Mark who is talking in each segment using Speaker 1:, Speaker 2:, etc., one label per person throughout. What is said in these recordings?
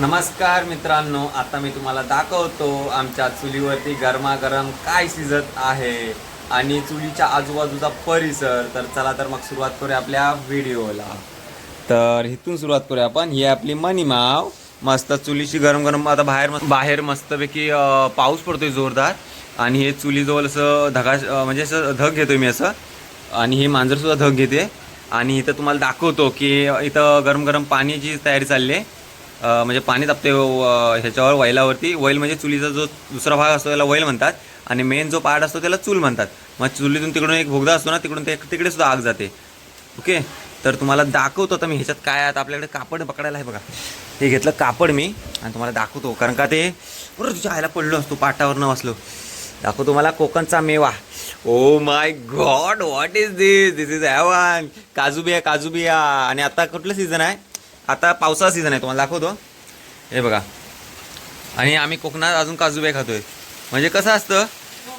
Speaker 1: नमस्कार मित्रांनो आता मी तुम्हाला दाखवतो आमच्या चुलीवरती गरमागरम काय शिजत आहे आणि चुलीच्या आजूबाजूचा परिसर. तर चला तर मग सुरुवात करूया आपल्या व्हिडिओला. तर इथून सुरुवात करूया आपण. ही आपली मनीमाव मस्त चुलीची गरम गरम आता बाहेर बाहेर मस्तपैकी पाऊस पडतोय जोरदार. आणि हे चुलीजवळ असं धगा म्हणजे असं धग घेतोय मी असं. आणि हे मांजरसुद्धा धग घेते. आणि इथं तुम्हाला दाखवतो की इथं गरम गरम पाण्याची तयारी चालली आहे. म्हणजे पाणी तापते ह्याच्यावर वैलावरती. वैल म्हणजे चुलीचा जो दुसरा भाग असतो त्याला वैल म्हणतात. आणि मेन जो पार्ट असतो त्याला चूल म्हणतात. मग चुलीतून तिकडून एक भोगदा असतो ना तिकडून ते तिकडे सुद्धा आग जाते. ओके? तर तुम्हाला दाखवतो आता मी ह्याच्यात काय आहे. आता आपल्याकडे कापड पकडायला आहे बघा. हे घेतलं कापड मी आणि तुम्हाला दाखवतो. कारण का ते बरं तुझ्या आयला पडलो असतो पाटावर न वाचलो. दाखवतो मला कोकणचा मेवा. ओ my god what is this this is ॲवन काजू बिया काजू बिया आणि आता कुठलं सीझन आहे? आता पावसाळा सीझन आहे तुम्हाला दाखवतो. हे बघा. आणि आम्ही कोकणात अजून काजूब्या खातोय. म्हणजे कसं असतं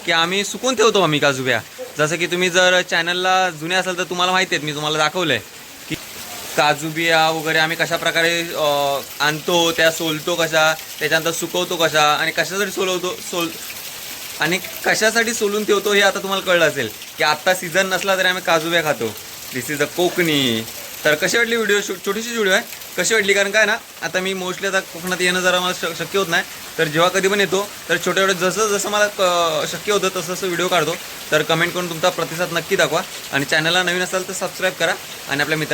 Speaker 1: की आम्ही सुकून ठेवतो आम्ही काजूब्या जसं की तुम्ही जर चॅनलला जुने असाल तर तुम्हाला माहिती आहेत मी तुम्हाला दाखवलंय की काजू बिया वगैरे आम्ही कशा प्रकारे आणतो त्या सोलतो कशा त्याच्यानंतर सुकवतो कशा आणि कशासाठी सोलवतो सोल आणि कशासाठी सोलून ठेवतो हे आता तुम्हाला कळलं असेल की आत्ता सीझन नसला तरी आम्ही काजूब्या खातो. This is a Kokani. तर कशी वाटली व्हिडिओ छोटीशी व्हिडिओ आहे. कशी वाटली? कारण काय ना आता मी मोस्टली आता कोकणात येणं जरा मला श- शक्य होत नाही. तर जेव्हा कधी पण येतो तर छोट्या छोट्या जसं जसं मला क- शक्य होतं तसं तसं व्हिडिओ काढतो. तर कमेंट करून तुमचा प्रतिसाद नक्की दाखवा. आणि चॅनलला नवीन असाल तर सबस्क्राईब करा. आणि आपल्या मित्र